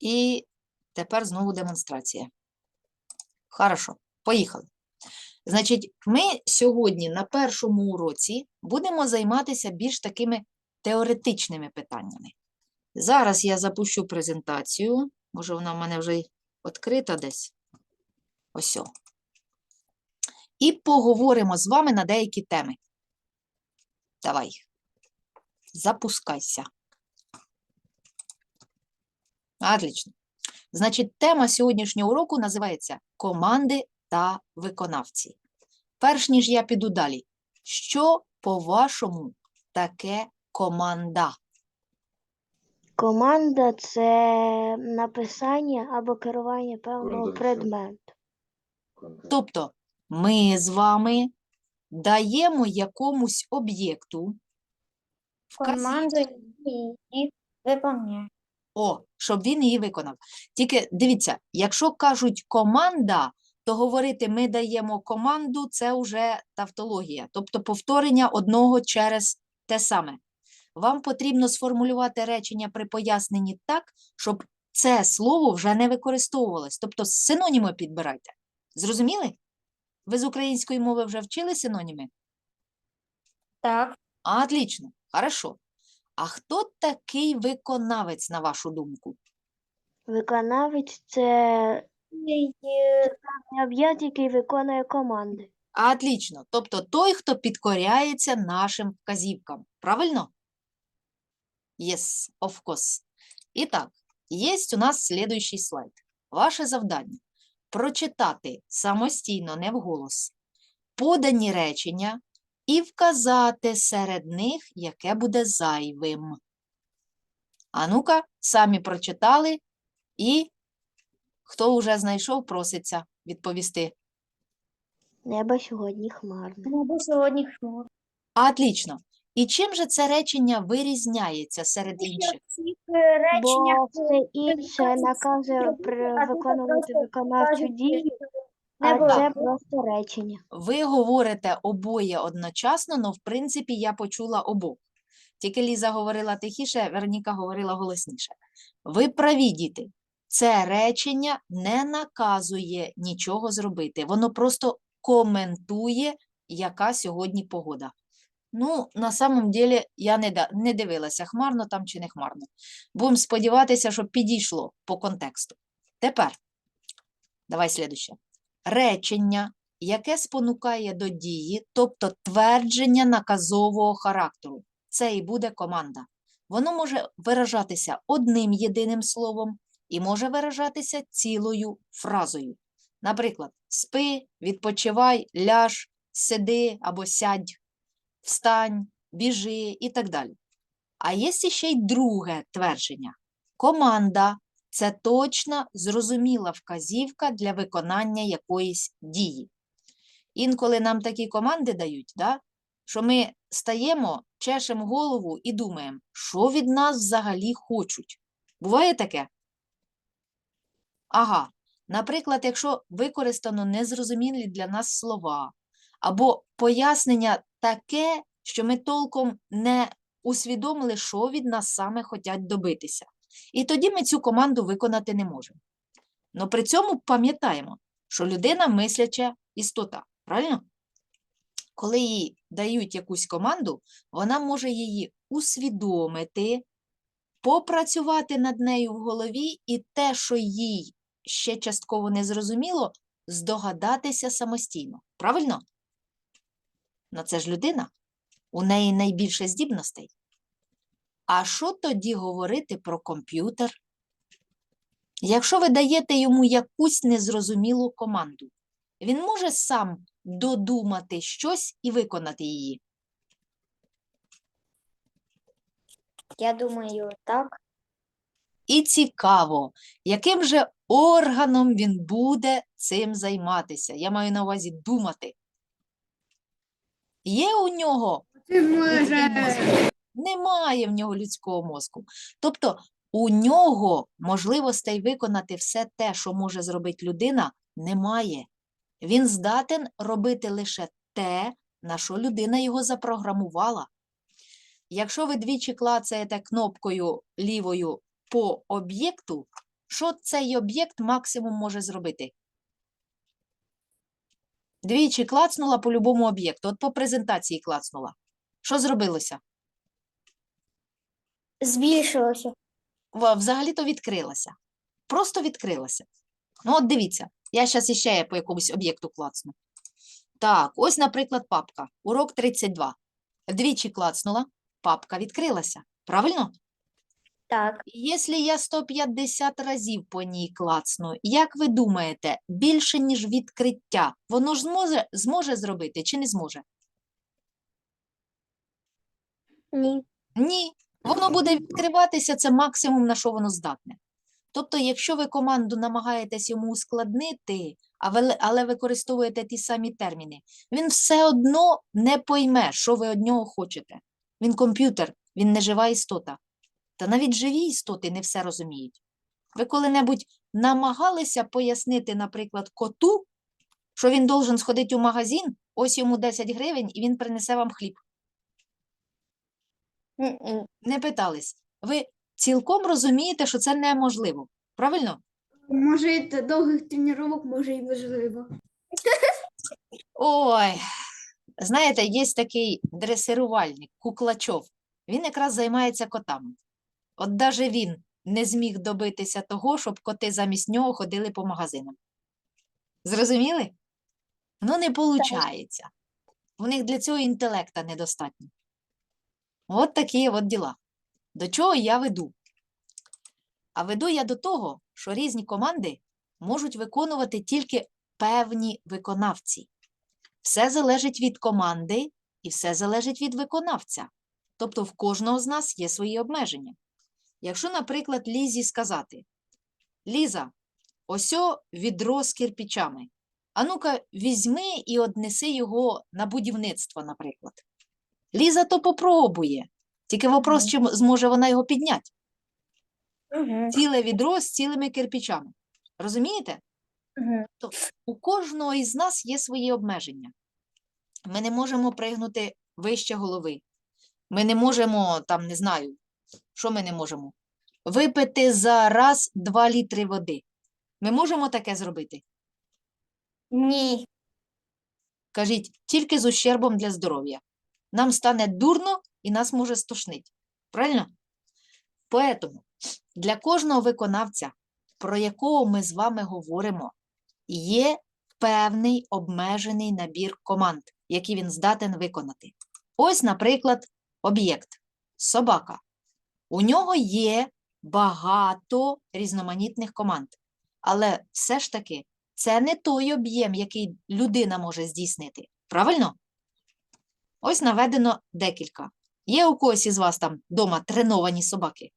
І тепер знову демонстрація. Хорошо, поїхали. Значить, ми сьогодні на першому уроці будемо займатися більш такими теоретичними питаннями. Зараз я запущу презентацію. Може, вона в мене вже відкрита десь. Ось. І поговоримо з вами на деякі теми. Давай. Запускайся. Отлично. Значить, тема сьогоднішнього уроку називається Команди та виконавці. Перш ніж я піду далі, що, по-вашому, таке команда? Команда це написання або керування певного предмету. Тобто, ми з вами даємо якомусь об'єкту вказівку, Команду і виконує. О, щоб він її виконав. Тільки дивіться, якщо кажуть команда, то говорити ми даємо команду це вже тавтологія, тобто повторення одного через те саме. Вам потрібно сформулювати речення при поясненні так, щоб це слово вже не використовувалось. Тобто синоніми підбирайте. Зрозуміли? Ви з української мови вже вчили синоніми? Так. Отлично, хорошо. А хто такий виконавець, на вашу думку? Виконавець це об'єкт, який виконує команди. Отлично. Тобто той, хто підкоряється нашим вказівкам. Правильно? Yes, of course. І так, є у нас слідуючий слайд. Ваше завдання прочитати самостійно, не вголос, подані речення і вказати серед них, яке буде зайвим. А ну-ка, самі прочитали, і хто вже знайшов, проситься відповісти. Небо сьогодні хмарне. Небо сьогодні хмур. Отлично. І чим же це речення вирізняється серед інших? Бо все інше наказує виконувати виконавчу дію, а Небо це просто речення. Ви говорите обоє одночасно, але в принципі я почула обох. Тільки Ліза говорила тихіше, Вероніка говорила голосніше. Ви праві, діти. Це речення не наказує нічого зробити. Воно просто коментує, яка сьогодні погода. Ну, на самом деле, я не, не дивилася, хмарно там чи не хмарно. Будемо сподіватися, що підійшло по контексту. Тепер, давай слідуще. Речення, яке спонукає до дії, тобто твердження наказового характеру. Це і буде команда. Воно може виражатися одним єдиним словом і може виражатися цілою фразою. Наприклад, спи, відпочивай, ляж, сиди або сядь, встань, біжи і так далі. А є ще й друге твердження. Команда це точна, зрозуміла вказівка для виконання якоїсь дії. Інколи нам такі команди дають, да? що ми стаємо, чешемо голову і думаємо, що від нас взагалі хочуть. Буває таке? Ага. Наприклад, якщо використано незрозумілі для нас слова, або пояснення таке, що ми толком не усвідомили, що від нас саме хочуть добитися. І тоді ми цю команду виконати не можемо. Но при цьому пам'ятаємо, що людина мисляча істота, правильно? Коли їй дають якусь команду, вона може її усвідомити, попрацювати над нею в голові, і те, що їй ще частково не зрозуміло, здогадатися самостійно. Правильно? Ну це ж людина, у неї найбільше здібностей. А що тоді говорити про комп'ютер? Якщо ви даєте йому якусь незрозумілу команду, він може сам додумати щось і виконати її. Я думаю, так. І цікаво, яким же органом він буде цим займатися. Я маю на увазі думати. Є у нього людський мозок? Немає в нього людського мозку. Тобто у нього можливостей виконати все те, що може зробити людина, немає. Він здатен робити лише те, на що людина його запрограмувала. Якщо ви двічі клацаєте кнопкою лівою по об'єкту, Що цей об'єкт максимум може зробити? Двічі клацнула по любому об'єкту. От по презентації клацнула. Що зробилося? Збільшилося. Взагалі-то відкрилася. Просто відкрилася. Ну, от дивіться, я зараз іще по якомусь об'єкту клацну. Так, ось, наприклад, папка. Урок 32. Двічі клацнула, папка відкрилася. Правильно? Так. Якщо я 150 разів по ній клацну, як ви думаєте, більше, ніж відкриття, воно ж зможе, зможе зробити чи не зможе? Ні. Ні, воно буде відкриватися, це максимум, на що воно здатне. Тобто, якщо ви команду намагаєтесь йому ускладнити, але використовуєте ті самі терміни, він все одно не пойме, що ви від нього хочете. Він комп'ютер, він не жива істота. Та навіть живі істоти не все розуміють. Ви коли-небудь намагалися пояснити, наприклад, коту, що він должен сходити у магазин, ось йому 10 гривень, і він принесе вам хліб. Не питались. Ви цілком розумієте, що це неможливо. Правильно? Може, і до довгих тренувань, може і важливо. Ой, знаєте, є такий дресирувальник, Куклачов. Він якраз займається котами. От даже він не зміг добитися того, щоб коти замість нього ходили по магазинам. Зрозуміли? Ну, не виходить. У них для цього інтелекта недостатньо. От такі от діла. До чого я веду? А веду я до того, що різні команди можуть виконувати тільки певні виконавці. Все залежить від команди і все залежить від виконавця. Тобто в кожного з нас є свої обмеження. Якщо, наприклад, Лізі сказати: Ліза, осьо відро з кирпичами. А ну-ка, візьми і однеси його на будівництво, наприклад. Ліза то попробує. Тільки вопрос, чи зможе вона його підняти. Мгм. Ціле відро з цілими кирпичами. Розумієте? Мгм. У кожного із нас є свої обмеження. Ми не можемо пригнути вище голови. Ми не можемо, там, не знаю, що ми не можемо? Випити за раз 2 літри води. Ми можемо таке зробити? Ні. Кажіть, тільки з ущербом для здоров'я. Нам стане дурно і нас може стошнить. Правильно? Поэтому для кожного виконавця, про якого ми з вами говоримо, є певний обмежений набір команд, які він здатен виконати. Ось, наприклад, об'єкт собака. У нього є багато різноманітних команд, але все ж таки це не той об'єм, який людина може здійснити. Правильно? Ось наведено декілька. Є у когось із вас там вдома треновані собаки?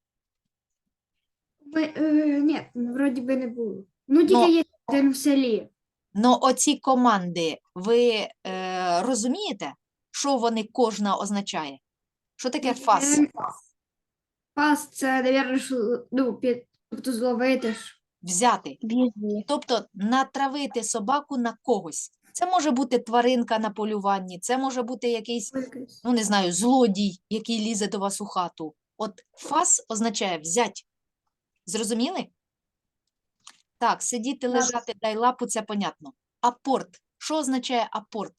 Ми, е, ні, вроді би не було. Ну, тільки Ну. є один в селі. Ну, оці команди, ви е, розумієте, що вони кожна означає? Що таке фас? Е, Пас це, навірно, ну, під, тобто зловити ж. Взяти. Тобто натравити собаку на когось. Це може бути тваринка на полюванні, це може бути якийсь, ну не знаю, злодій, який лізе до вас у хату. От фас означає взять. Зрозуміли? Так, сидіти, лежати, дай лапу, це понятно. Апорт. Що означає апорт?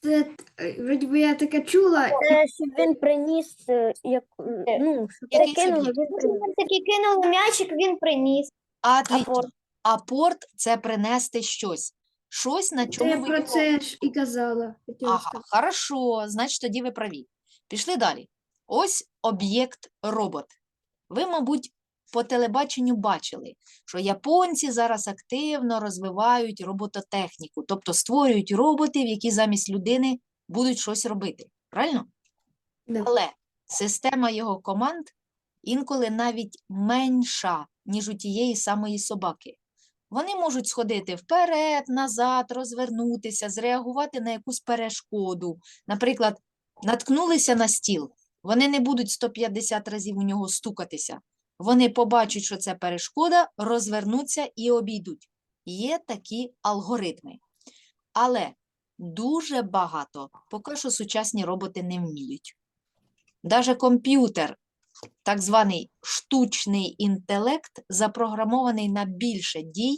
Це, е, вроді би я таке чула. Це щоб він приніс, е, як, е, ну, щоб Який закинули, суб'єкт? він приніс. Таки кинули м'ячик, він приніс. Отлично. Апорт. Апорт – це принести щось. Щось, на чому я ви про це ж і казала. хотіла Ага, сказати. хорошо, значить тоді ви праві. Пішли далі. Ось об'єкт робот. Ви, мабуть, по телебаченню бачили, що японці зараз активно розвивають робототехніку, тобто створюють роботів, які замість людини будуть щось робити. Правильно? Да. Але система його команд інколи навіть менша, ніж у тієї самої собаки. Вони можуть сходити вперед, назад, розвернутися, зреагувати на якусь перешкоду. Наприклад, наткнулися на стіл, вони не будуть 150 разів у нього стукатися. Вони побачать, що це перешкода, розвернуться і обійдуть. Є такі алгоритми. Але дуже багато поки що сучасні роботи не вміють. Даже комп'ютер так званий штучний інтелект запрограмований на більше дій,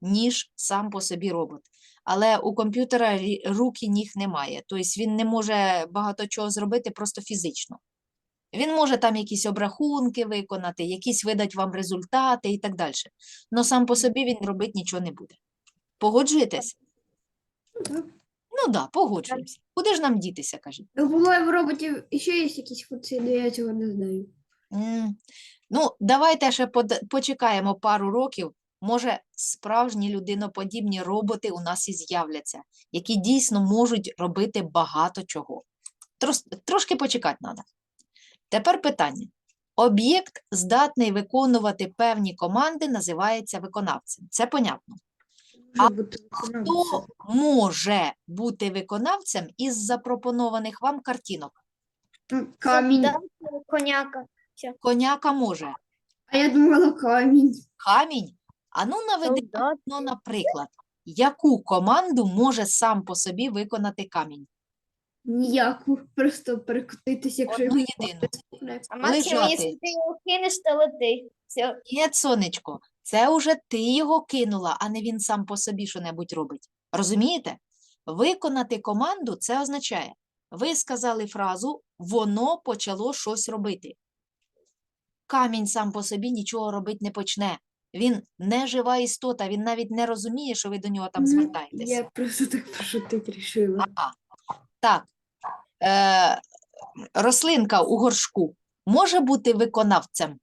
ніж сам по собі робот. Але у комп'ютера рі- рук і ніг немає. Тобто він не може багато чого зробити просто фізично. Він може там якісь обрахунки виконати, якісь видати вам результати і так далі. Але сам по собі він робити нічого не буде. Погоджуєтесь? Так. Ну так, да, погоджуємося. Куди ж нам дітися, кажіть? Ну, було в роботів ще є якісь функції, але я цього не знаю. Ну, давайте ще почекаємо пару років. Може, справжні людиноподібні роботи у нас і з'являться, які дійсно можуть робити багато чого. Трос- трошки почекати треба. Тепер питання. Об'єкт, здатний виконувати певні команди, називається виконавцем. Це понятно. А. Хто може бути виконавцем із запропонованих вам картинок? Камінь. Коняка. Коняка може. А я думала камінь. Камінь. А ну наведи, ну, наприклад, яку команду може сам по собі виконати камінь? Ніяку. Просто перекотитися, якщо Одну його єдину. А максимум, якщо Лежати. ти його кинеш, то лети. Все. Ні, сонечко, це уже ти його кинула, а не він сам по собі що-небудь робить. Розумієте? Виконати команду це означає, ви сказали фразу, воно почало щось робити. Камінь сам по собі нічого робити не почне. Він не жива істота, він навіть не розуміє, що ви до нього там звертаєтесь. Я просто так пошутити рішила. Ага. Так. Е, рослинка у горшку може бути виконавцем?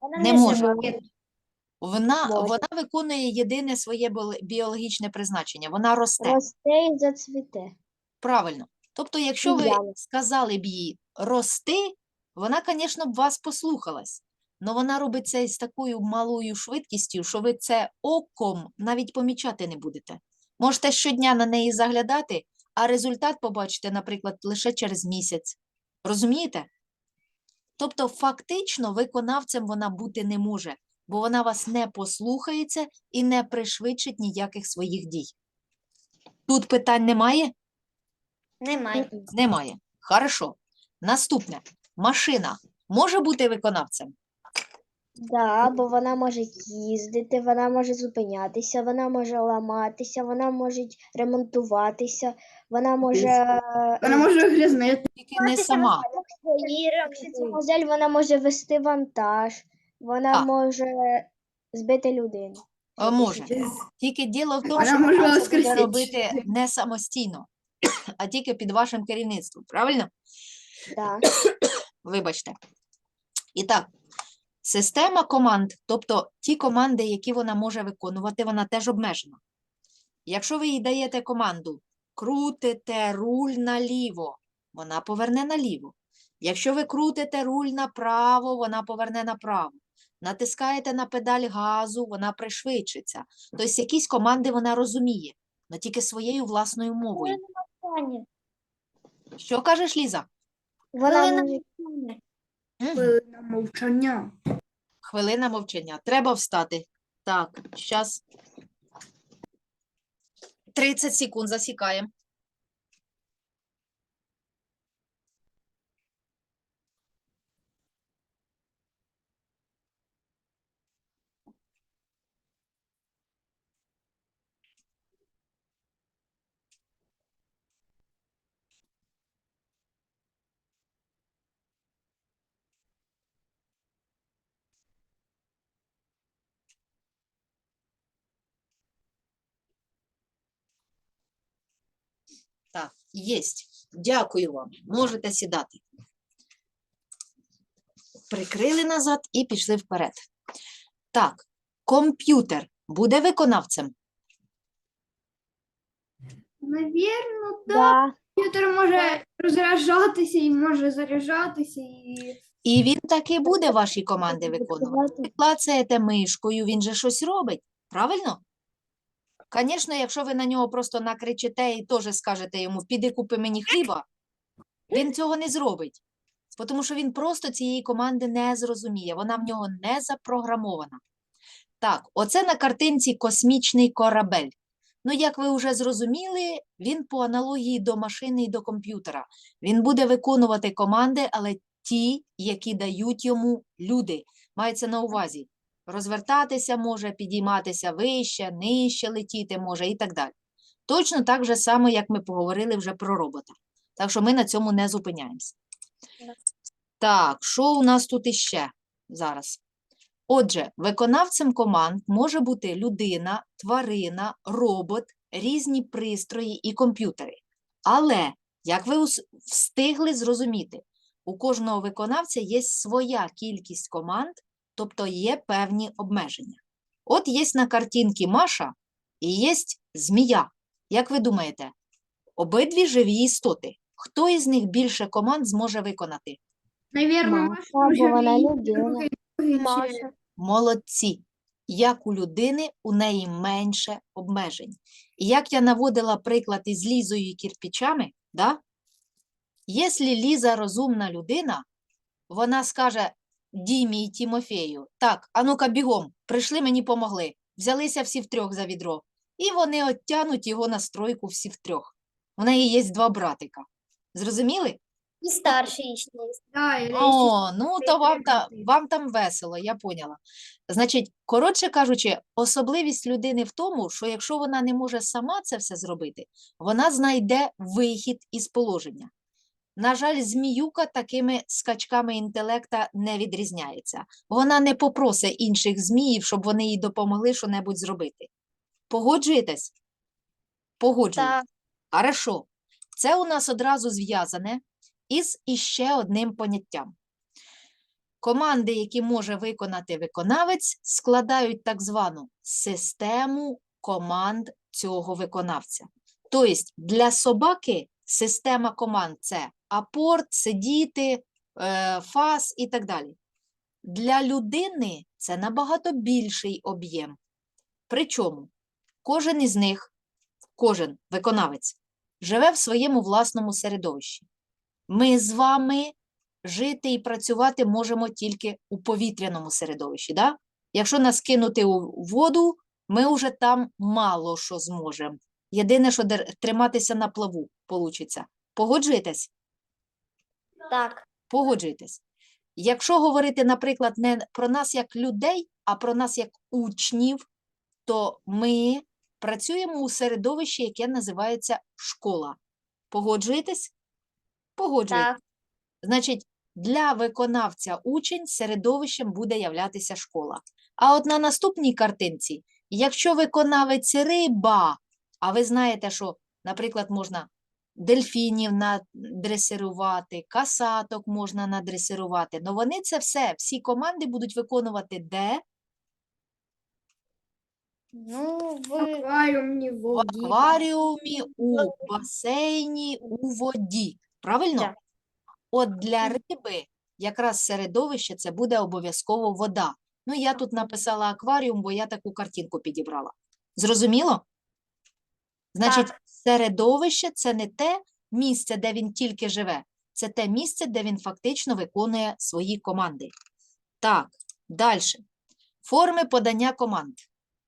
Вона Не може. Вона, вона виконує єдине своє біологічне призначення. Вона росте. Росте і зацвіте. Правильно. Тобто, якщо ви сказали б їй рости, вона, звісно, б вас послухалась. Але вона робить це з такою малою швидкістю, що ви це оком навіть помічати не будете. Можете щодня на неї заглядати, а результат побачите, наприклад, лише через місяць. Розумієте? Тобто, фактично, виконавцем вона бути не може, бо вона вас не послухається і не пришвидшить ніяких своїх дій. Тут питань немає? Немає. Немає. Хорошо. Наступне. Машина може бути виконавцем? Да, бо вона може їздити, вона може зупинятися, вона може ламатися, вона може ремонтуватися, вона може е, Вона може грязнити. Тільки не сама. Модель, вона може вести вантаж, вона Так. може збити людину. Е, Може. Тільки діло в тому, Вона що може вона це буде воскресити. робити не самостійно, а тільки під вашим керівництвом. Правильно? Да. Вибачте. І так, система команд, тобто ті команди, які вона може виконувати, вона теж обмежена. Якщо ви їй даєте команду крутите руль наліво, вона поверне наліво. Якщо ви крутите руль направо, вона поверне направо. Натискаєте на педаль газу, вона пришвидшиться. Тобто якісь команди вона розуміє, але тільки своєю власною мовою. Що кажеш, Ліза? Вона Мгм. Хвилина мовчання. Хвилина мовчання. Треба встати. Так, зараз. 30 секунд засікаємо. Так, єсть. Дякую вам. Можете сідати. Прикрили назад і пішли вперед. Так, комп'ютер буде виконавцем. Навірно, так. да. Комп'ютер може розряджатися і може заряджатися і. І він таки буде ваші команди виконувати. Ви клацаєте мишкою, він же щось робить, правильно? Звісно, якщо ви на нього просто накричите і теж скажете йому, піди купи мені хліба, він цього не зробить. Тому що він просто цієї команди не зрозуміє, вона в нього не запрограмована. Так, оце на картинці космічний корабель. Ну, як ви вже зрозуміли, він по аналогії до машини і до комп'ютера. Він буде виконувати команди, але ті, які дають йому люди. Мається на увазі розвертатися може, підійматися вище, нижче летіти може і так далі. Точно так же само, як ми поговорили вже про робота. Так що ми на цьому не зупиняємося. Так, що у нас тут іще зараз? Отже, виконавцем команд може бути людина, тварина, робот, різні пристрої і комп'ютери. Але, як ви встигли зрозуміти, у кожного виконавця є своя кількість команд, тобто є певні обмеження. От є на картинці Маша і є змія. Як ви думаєте, обидві живі істоти. Хто із них більше команд зможе виконати? Наверно, Маша, Маша, вона людина. другий- другий чи- Маша. Молодці. Як у людини, у неї менше обмежень. І як я наводила приклад із Лізою і кірпічами, да? якщо Ліза розумна людина, вона скаже Дімі і Тімофею, так, а ну-ка бігом, прийшли мені помогли, взялися всі втрьох за відро, і вони оттянуть його на стройку всі втрьох. В неї є два братика. Зрозуміли? І старший ще є. О, ну то вам, та, вам там весело, я поняла. Значить, коротше кажучи, особливість людини в тому, що якщо вона не може сама це все зробити, вона знайде вихід із положення. На жаль, зміюка такими скачками інтелекта не відрізняється. Вона не попросить інших зміїв, щоб вони їй допомогли що-небудь зробити. Погоджуєтесь? Погоджуєтесь. Так, Хорошо. Це у нас одразу зв'язане із іще одним поняттям. Команди, які може виконати виконавець, складають так звану систему команд цього виконавця. Тобто для собаки система команд це апорт, сидіти, е, фас і так далі. Для людини це набагато більший об'єм. Причому кожен із них, кожен виконавець, живе в своєму власному середовищі. Ми з вами жити і працювати можемо тільки у повітряному середовищі. Да? Якщо нас кинути у воду, ми вже там мало що зможемо. Єдине, що триматися на плаву получиться. Погоджуєтесь? так, Погоджуєтесь. Якщо говорити, наприклад, не про нас як людей, а про нас як учнів, то ми працюємо у середовищі, яке називається школа. Погоджуєтесь? Погоджуєтесь. так, Значить, для виконавця учень середовищем буде являтися школа. А от на наступній картинці, якщо виконавець риба, а ви знаєте, що, наприклад, можна дельфінів надресирувати, касаток можна надресирувати, але вони це все, всі команди будуть виконувати де? ну, в акваріумі, в В акваріумі, у басейні, у воді. Правильно? Так. От для риби якраз середовище це буде обов'язково вода. Ну, я тут написала акваріум, бо я таку картинку підібрала. Зрозуміло? Значить, середовище це не те місце, де він тільки живе, це те місце, де він фактично виконує свої команди. Так, далі. Форми подання команд.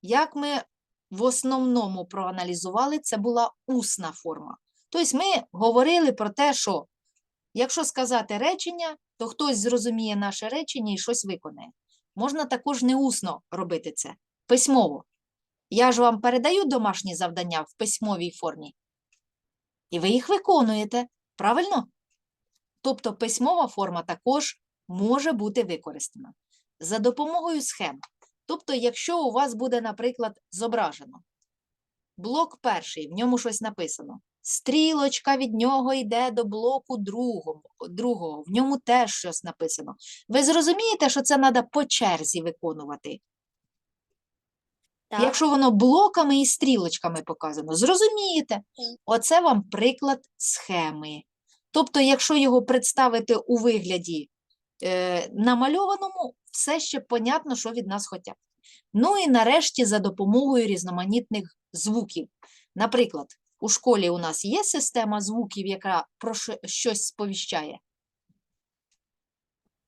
Як ми в основному проаналізували, це була усна форма. Тобто ми говорили про те, що якщо сказати речення, то хтось зрозуміє наше речення і щось виконає. Можна також не усно робити це, письмово. Я ж вам передаю домашні завдання в письмовій формі, і ви їх виконуєте, правильно? Тобто письмова форма також може бути використана за допомогою схем. Тобто, якщо у вас буде, наприклад, зображено блок перший, в ньому щось написано. Стрілочка від нього йде до блоку другого, другого, в ньому теж щось написано. Ви зрозумієте, що це треба по черзі виконувати. Так, Якщо воно блоками і стрілочками показано, зрозумієте. Оце вам приклад схеми. Тобто, якщо його представити у вигляді е, намальованому, все ще понятно, що від нас хочуть. Ну і нарешті за допомогою різноманітних звуків. Наприклад, у школі у нас є система звуків, яка про щось сповіщає.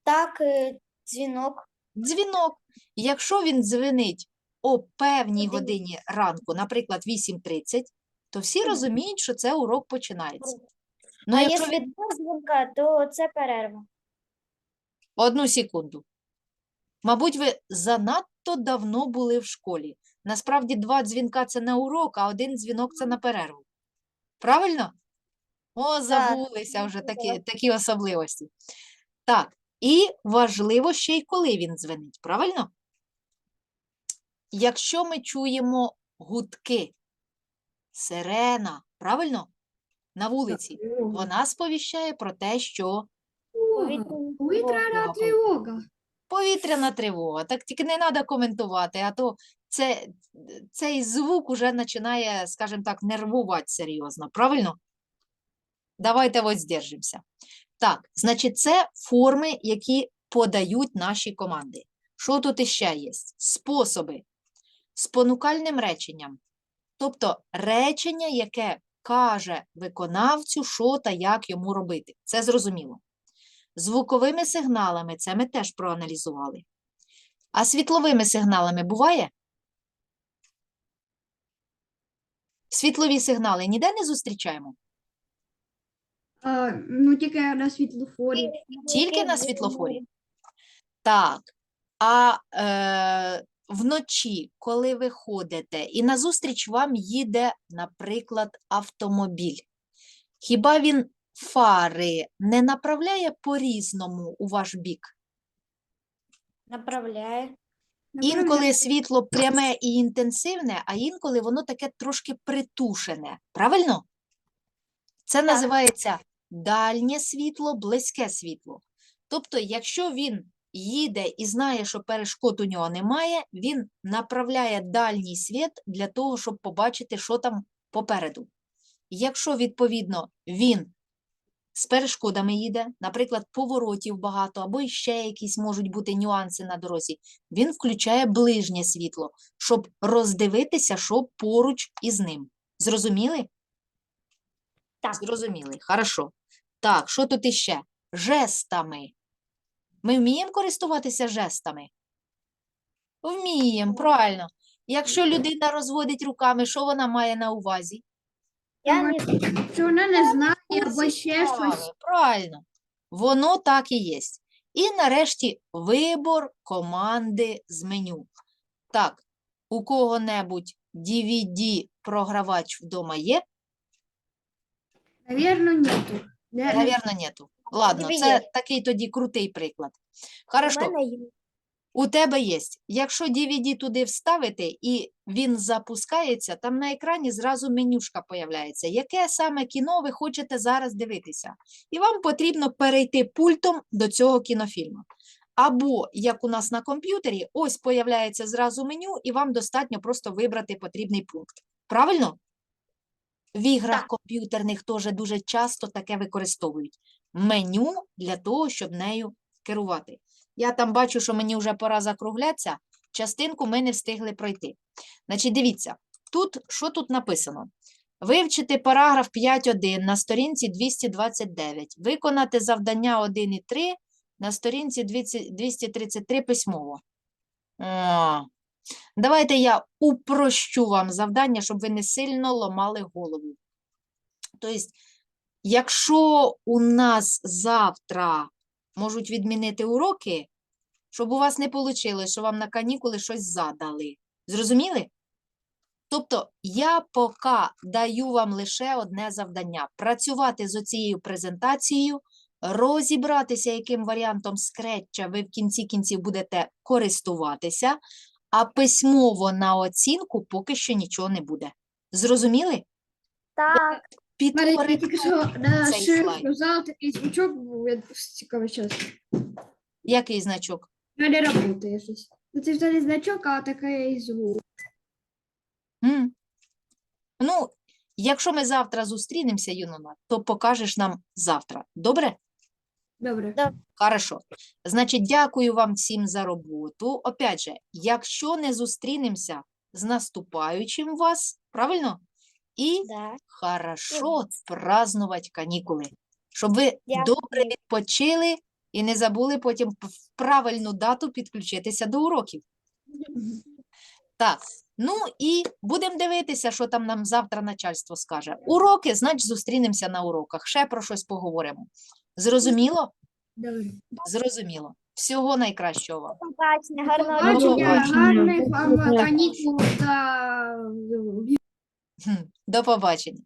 так, е, дзвінок, Дзвінок. Якщо він дзвенить о певній Годині. ранку, наприклад, 8.30, то всі розуміють, що це урок починається. Ну, а якщо якщо від дзвінка, то це перерва. Одну секунду. Мабуть, ви занадто давно були в школі. Насправді, два дзвінка це на урок, а один дзвінок це на перерву. Правильно? О, забулися вже такі, такі особливості. Так, і важливо ще й коли він дзвонить, правильно? Якщо ми чуємо гудки, сирена, правильно? На вулиці, вона сповіщає про те, що Повітряна Тривога. повітряна тривога. Так тільки не треба коментувати, а то це, цей звук уже починає, скажімо так, нервувати серйозно. Правильно? Давайте ось здержимося. Так, значить, це форми, які подають наші команди. Що тут іще є? Способи. Спонукальним реченням. Тобто речення, яке каже виконавцю, що та як йому робити. Це зрозуміло. Звуковими сигналами це ми теж проаналізували. А світловими сигналами буває? Світлові сигнали ніде не зустрічаємо? А, ну, тільки на світлофорі. Тільки на світлофорі. Так. А е, вночі, коли ви ходите, і назустріч вам їде, наприклад, автомобіль. Хіба він фари не направляє по-різному у ваш бік? Направляє. Інколи світло пряме і інтенсивне, а інколи воно таке трошки притушене. Правильно? Це називається дальнє світло, близьке світло. Тобто, якщо він їде і знає, що перешкод у нього немає, він направляє дальній світ для того, щоб побачити, що там попереду. Якщо, відповідно, він з перешкодами їде, наприклад, поворотів багато, або ще якісь можуть бути нюанси на дорозі, він включає ближнє світло, щоб роздивитися, що поруч із ним. Зрозуміли? Так. Зрозуміли. Хорошо. Так, що тут іще? Жестами. Ми вміємо користуватися жестами? Вміємо, правильно. Якщо людина розводить руками, що вона має на увазі? Я не Що вона не знає або ще щось. Правильно. Воно так і є. І нарешті вибор команди з меню. Так, у кого-небудь DVD-програвач вдома є? Навірно, нету. Не- не- Навірно, нету. Ладно, Тобі це є. такий тоді крутий приклад. У мене є. у тебе є. Якщо DVD туди вставити і він запускається, там на екрані зразу менюшка появляється. Яке саме кіно ви хочете зараз дивитися? І вам потрібно перейти пультом до цього кінофільму. Або, як у нас на комп'ютері, ось появляється зразу меню, і вам достатньо просто вибрати потрібний пункт. Правильно? В іграх Так. комп'ютерних теж дуже часто таке використовують. Меню для того, щоб нею керувати. Я там бачу, що мені вже пора закруглятися. Частинку ми не встигли пройти. Значить, дивіться, тут що тут написано? Вивчити параграф 5.1 на сторінці 229. Виконати завдання 1 і 3 на сторінці 233 письмово. О, давайте я упрощу вам завдання, щоб ви не сильно ламали голову. Тобто, якщо у нас завтра можуть відмінити уроки, щоб у вас не вийшло, що вам на канікули щось задали. Зрозуміли? Тобто я поки даю вам лише одне завдання: працювати з оцією презентацією, розібратися, яким варіантом скретча ви в кінці кінців будете користуватися, а письмово на оцінку поки що нічого не буде. Зрозуміли? Так. Мене тільки що на цей слайд. зал такий звучок був, я цікавий час. Який значок? Не працює щось. Ну, Це ж не значок, а такий звук. М. Ну, якщо ми завтра зустрінемося, Юнона, то покажеш нам завтра. Добре? Добре. Хорошо. Значить, дякую вам всім за роботу. Опять же, якщо не зустрінемося з наступаючим вас, правильно? І Да. хорошо празднувати канікули, щоб ви Дякую. добре відпочили і не забули потім в правильну дату підключитися до уроків. Так, ну і будемо дивитися, що там нам завтра начальство скаже. Уроки, значить, зустрінемося на уроках. Ще про щось поговоримо. Зрозуміло? Добре. Зрозуміло. Всього найкращого вам. Побачення, гарного гарних канікул та Хм, До побачення.